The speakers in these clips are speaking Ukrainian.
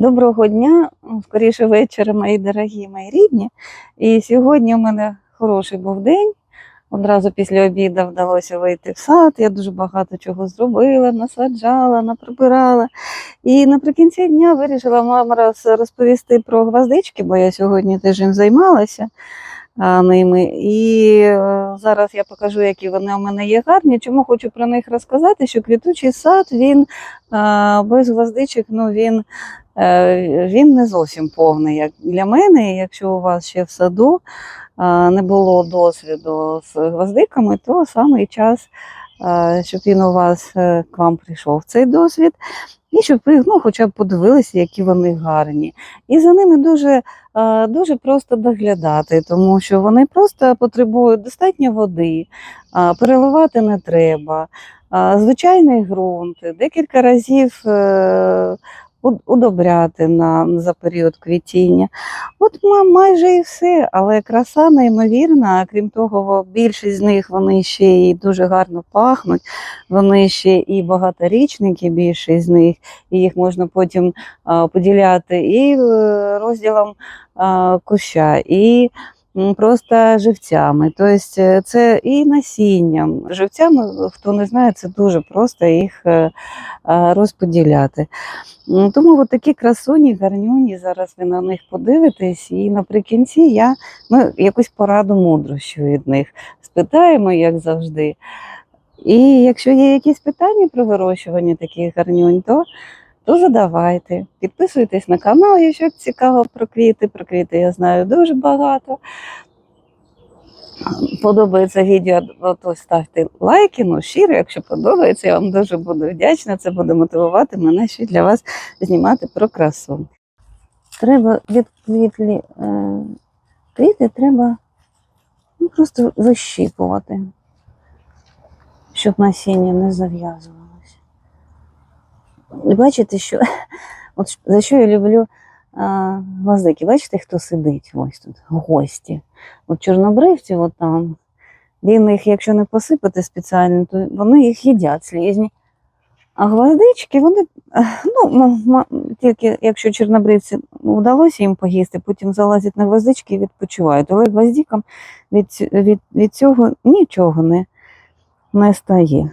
Доброго дня, скоріше вечора, мої дорогі, мої рідні. І сьогодні у мене хороший був день. Одразу після обіду вдалося вийти в сад. Я дуже багато чого зробила, насаджала, наприбирала. І наприкінці дня вирішила вам раз розповісти про гвоздички, бо я сьогодні теж їм займалася ними. І е, зараз я покажу, які вони у мене є гарні. Чому хочу про них розказати, що квітучий сад він без гвоздичок, ну він. Е, Він не зовсім повний, як для мене. Якщо у вас ще в саду е, не було досвіду з гвоздиками, то саме час, е, щоб він у вас к вам прийшов цей досвід, і щоб ви ну, хоча б подивилися, які вони гарні. І за ними дуже, дуже просто доглядати, тому що вони просто потребують достатньо води, переливати не треба. Звичайний ґрунт, декілька разів удобряти на, за період квітіння. От ма- майже і все, але краса неймовірна. Крім того, більшість з них вони ще й дуже гарно пахнуть. Вони ще і багаторічники, більшість з них, і їх можна потім а, поділяти і е, розділом а, куща, і просто живцями. Тобто е, це і насінням. Живцями, хто не знає, це дуже просто їх е, розподіляти. Тому от такі красуні, гарнюні, зараз ви на них подивитесь, і наприкінці я ну, якусь пораду мудрощу від них спитаємо, як завжди. І якщо є якісь питання про вирощування таких гарнюнь, то, то задавайте. Підписуйтесь на канал, якщо цікаво про квіти. Про квіти я знаю дуже багато. Подобається відео, то ставте лайки, ну щиро, якщо подобається, я вам дуже буду вдячна. Це буде мотивувати мене ще для вас знімати про красу. Треба від квітлі е, квіти треба ну, просто вищіпувати, щоб насіння не зав'язувалося. Бачите, що от за що я люблю а, гвоздики? Бачите, хто сидить ось тут, гості. От чорнобривці, от там, він їх, якщо не посипати спеціально, то вони їх їдять слізні. А гвоздички, вони, ну, тільки якщо чорнобривці вдалося їм поїсти, потім залазять на гвоздички і відпочивають. Але гвоздикам від, від, від цього нічого не, не стає.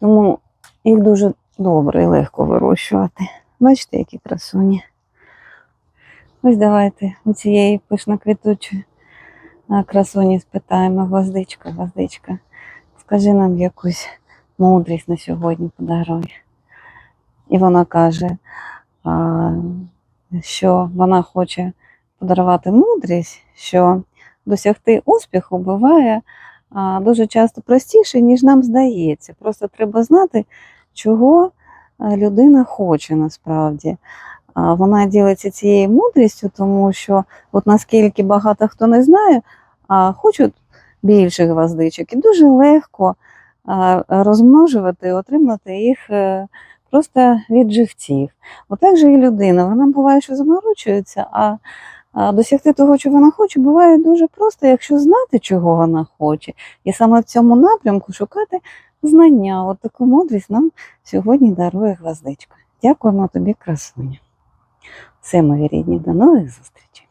Тому їх дуже добре і легко вирощувати. Бачите, які красуні. Ось давайте у цієї пишноквітучої красуні спитаємо, гвоздичка, гвоздичка, скажи нам якусь мудрість на сьогодні подаруй. І вона каже, що вона хоче подарувати мудрість, що досягти успіху буває дуже часто простіше, ніж нам здається. Просто треба знати, чого людина хоче насправді. Вона ділиться цією мудрістю, тому що от наскільки багато хто не знає, а хочуть більше гвоздичок, і дуже легко розмножувати і отримати їх е, просто від живців. Отак же і людина. Вона буває, що заморочується, а, досягти того, що вона хоче, буває дуже просто, якщо знати, чого вона хоче, і саме в цьому напрямку шукати знання. От таку мудрість нам сьогодні дарує гвоздичка. Дякуємо тобі, красуня. Все, мої рідні, до нових зустрічей.